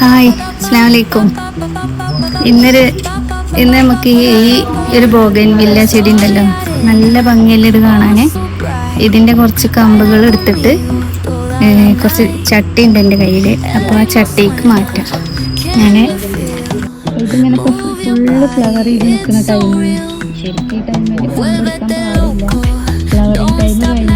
Hi അസ്ലാമലൈക്കും ഇന്നൊരു ഇന്ന് നമുക്ക് ഈ ഒരു ബോഗൻ വില്ല ചെടി ഉണ്ടല്ലോ. നല്ല ഭംഗിയല്ലേ ഇത് കാണാൻ ഇതിന്റെ കുറച്ച് കമ്പുകൾ എടുത്തിട്ട് കുറച്ച് ചട്ടി ഉണ്ട് എന്റെ കയ്യിൽ അപ്പോൾ ആ ചട്ടിക്ക് മാറ്റാം. ഞാൻ ഇതിങ്ങനെ ഫുള്ള് ഫ്ലവർ ചെയ്ത് നിൽക്കുന്ന ടൈമാണ് ശരിക്കും ഈ ടൈമിൽ ഫ്ലവറിങ് ടൈം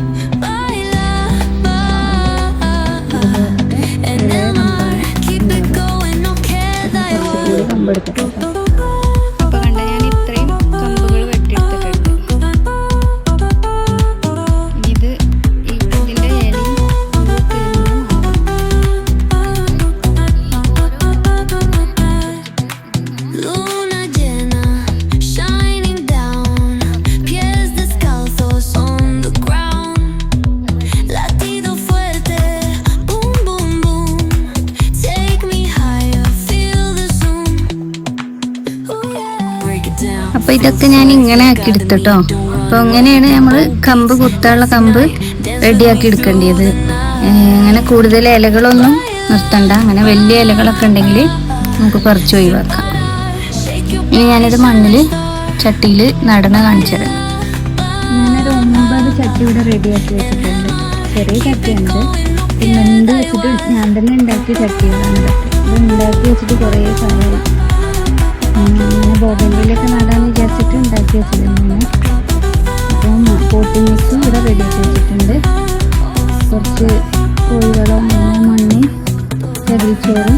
ഇതൊക്കെ ഞാൻ ഇങ്ങനെ ആക്കി എടുത്തിട്ടോ അപ്പോൾ അങ്ങനെയാണ് നമ്മൾ കമ്പ് കുത്താനുള്ള കമ്പ് റെഡിയാക്കി എടുക്കേണ്ടത് അങ്ങനെ കൂടുതൽ ഇലകളൊന്നും നിർത്തണ്ട. അങ്ങനെ വലിയ ഇലകളൊക്കെ ഉണ്ടെങ്കിൽ നമുക്ക് കുറച്ച് ഒഴിവാക്കാം. ഇനി ഞാനിത് മണ്ണിൽ ചട്ടിയിൽ നടണ കാണിച്ചു തരാം. ഞാനൊരു ചട്ടി ഇവിടെ റെഡിയാക്കി വെച്ചിട്ടുണ്ട്. ചെറിയ ചട്ടിയുണ്ട്. പിന്നെ എന്ത് വെച്ചിട്ട് ഞാൻ തന്നെ ഉണ്ടാക്കിയ ചട്ടിയുണ്ട്. ഇത് ഉണ്ടാക്കി വെച്ചിട്ട് കുറേ കാലമായി അങ്ങനെ ബോബൻവില്ലൊക്കെ നടാന്ന് വിചാരിച്ചിട്ട് ഉണ്ടാക്കി വെച്ചതാണ്. അപ്പം പോട്ടിംഗ് മിക്സും ഇവിടെ റെഡിയാക്കി വെച്ചിട്ടുണ്ട്. കുറച്ച് കോഴിവളം മണ്ണും ചകിരിച്ചോറും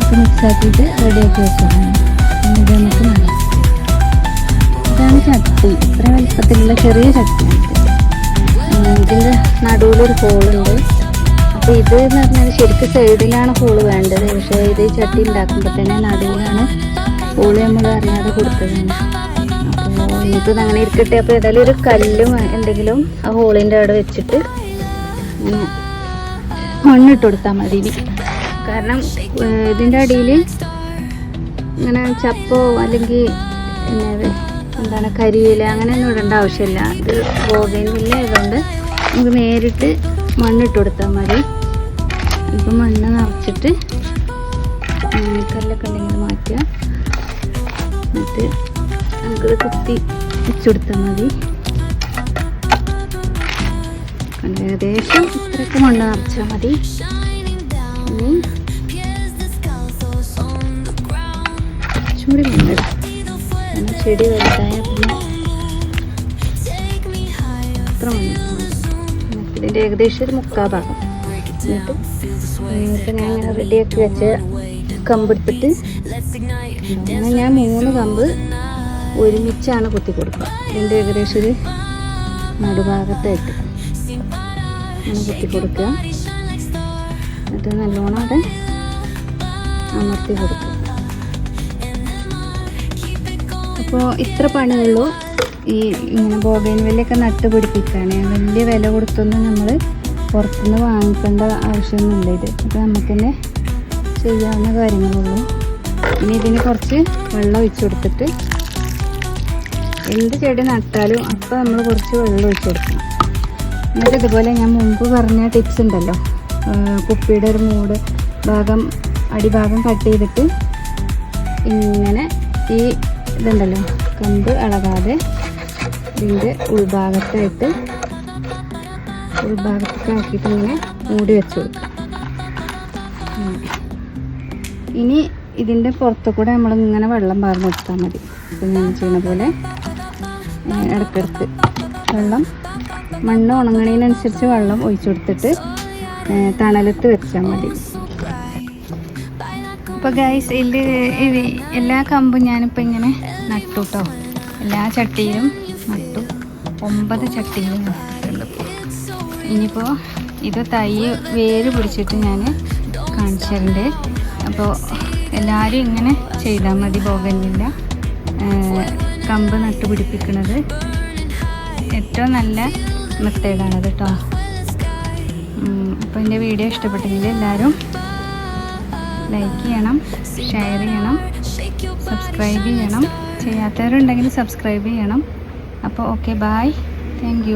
ഒക്കെ മിക്സാക്കിയിട്ട് റെഡിയാക്കി വെച്ചതാണ്. ഇത് നമുക്ക് നടാം. ഇതാണ് ചട്ടി. ഇത്ര വലിപ്പത്തിലുള്ള ചെറിയ ചട്ടിയാണ് ഇതിന്റെ നടുവിലൊരു ഹോളുണ്ട് അപ്പോൾ ഇത് എന്ന് പറഞ്ഞാൽ ശരിക്കും സൈഡിലാണ് ഹോൾ വേണ്ടത്. പക്ഷേ ഇത് ചട്ടി ഉണ്ടാക്കുമ്പോൾ തന്നെ നടുവിലാണ് ഹോൾ നമ്മൾ അറിയാതെ കൊടുത്തതാണ്. അപ്പോൾ ഇനിയിപ്പോൾ അങ്ങനെ ഇരിക്കട്ടെ. അപ്പോൾ ഏതായാലും ഒരു കല്ലും എന്തെങ്കിലും ആ ഹോളിന്റെ അവിടെ വെച്ചിട്ട് മണ്ണിട്ട് കൊടുത്താൽ മതി ഇനി. കാരണം ഇതിന്റെ അടിയിൽ ഇങ്ങനെ ചപ്പോ അല്ലെങ്കിൽ എന്താണ് കരിയില അങ്ങനെയൊന്നും ഇടേണ്ട ആവശ്യമില്ല. ഇത് ബോഗൈൻവില്ല ആയതുകൊണ്ട് നമുക്ക് നേരിട്ട് മണ്ണിട്ട് കൊടുത്താൽ മതി. ഇപ്പം മണ്ണ് നിറച്ചിട്ട് കല്ലൊക്കെ ഉണ്ടെങ്കിൽ മാറ്റുക. എന്നിട്ട് നമുക്കത് കുത്തി വെച്ചെടുത്താൽ മതി ഏകദേശം ഇത്രയൊക്കെ മണ്ണ് നിറച്ചാൽ മതി ഇനി ground. മണ്ണിടാം കാരണം ചെടി വലുതായ പിന്നെ അത്ര മണ്ണ് ഇതിന്റെ ഏകദേശം ഒരു മുക്കാ ഭാഗം എന്നിട്ട് ഇപ്പം ഞാൻ റെഡിയാക്കി വെച്ച കമ്പെടുത്തിട്ട്. ഞാൻ മൂന്ന് കമ്പ് ഒരുമിച്ചാണ് കുത്തി കൊടുക്കുക ഇതിന്റെ ഏകദേശം ഒരു നടുഭാഗത്തായിട്ട് കുത്തി കൊടുക്കുക എന്നിട്ട് നല്ലോണം അവിടെ അമർത്തി കൊടുക്കുക അപ്പോൾ ഇത്ര പണിയുള്ളൂ. ഈ ഇങ്ങനെ ബോഗൈൻ വില്ലയൊക്കെ നട്ട് പിടിപ്പിക്കുകയാണ് വലിയ വില കൊടുത്തൊന്നും നമ്മൾ പുറത്തുനിന്ന് വാങ്ങിക്കേണ്ട ആവശ്യമൊന്നുമില്ല ഇത്. അപ്പോൾ നമുക്ക് തന്നെ ചെയ്യാവുന്ന കാര്യങ്ങളുള്ളൂ ഇനി ഇതിന് കുറച്ച് വെള്ളം ഒഴിച്ചു കൊടുത്തിട്ട് എന്ത് ചെടി നട്ടാലും അപ്പോൾ നമ്മൾ കുറച്ച് വെള്ളം ഒഴിച്ചു കൊടുക്കണം. എന്നിട്ട് ഇതുപോലെ ഞാൻ മുമ്പ് പറഞ്ഞ ടിപ്സ് ഉണ്ടല്ലോ. കുപ്പിയുടെ ഒരു മൂട് ഭാഗം അടിഭാഗം കട്ട് ചെയ്തിട്ട് ഇങ്ങനെ ഈ ഇതുണ്ടല്ലോ കമ്പ് ഇളകാതെ ഇതിന്റെ ഉൾഭാഗത്തായിട്ട് ഉൾഭാഗത്തൊക്കെ ആക്കിയിട്ട് ഇങ്ങനെ മൂടി വെച്ച് ഇനി ഇതിന്റെ പുറത്തു കൂടെ നമ്മൾ ഇങ്ങനെ വെള്ളം പാർന്ന് കൊടുത്താൽ മതി. ഞാൻ ചെയ്യുന്ന പോലെ ഇടക്കിടക്ക് വെള്ളം മണ്ണ് ഉണങ്ങണതിനനുസരിച്ച് വെള്ളം ഒഴിച്ചു കൊടുത്തിട്ട് തണലത്ത് വെച്ചാൽ മതി. ഇപ്പോൾ ഗൈസ് ഇതിൽ എല്ലാ കമ്പും ഞാനിപ്പോൾ ഇങ്ങനെ നട്ടു കേട്ടോ എല്ലാ ചട്ടിയിലും നട്ടു. ഒമ്പത് ചട്ടിയിലും നട്ടിട്ടുണ്ട് ഇനിയിപ്പോൾ ഇത് തൈ വേര് പിടിച്ചിട്ട് ഞാൻ കാണിച്ചു തരുന്നുണ്ട് അപ്പോൾ എല്ലാവരും ഇങ്ങനെ ചെയ്താൽ മതി ബോഗൻവില്ല കമ്പ് നട്ടുപിടിപ്പിക്കുന്നത് ഏറ്റവും നല്ല മെത്തേഡാണത് കേട്ടോ. അപ്പോൾ എന്റെ വീഡിയോ ഇഷ്ടപ്പെട്ടെങ്കിൽ എല്ലാവരും ലൈക്ക് ചെയ്യണം ഷെയർ ചെയ്യണം സബ്സ്ക്രൈബ് ചെയ്യണം. ചെയ്യാത്തവരുണ്ടെങ്കിൽ സബ്സ്ക്രൈബ് ചെയ്യണം. അപ്പോൾ ഓക്കെ ബായ് താങ്ക്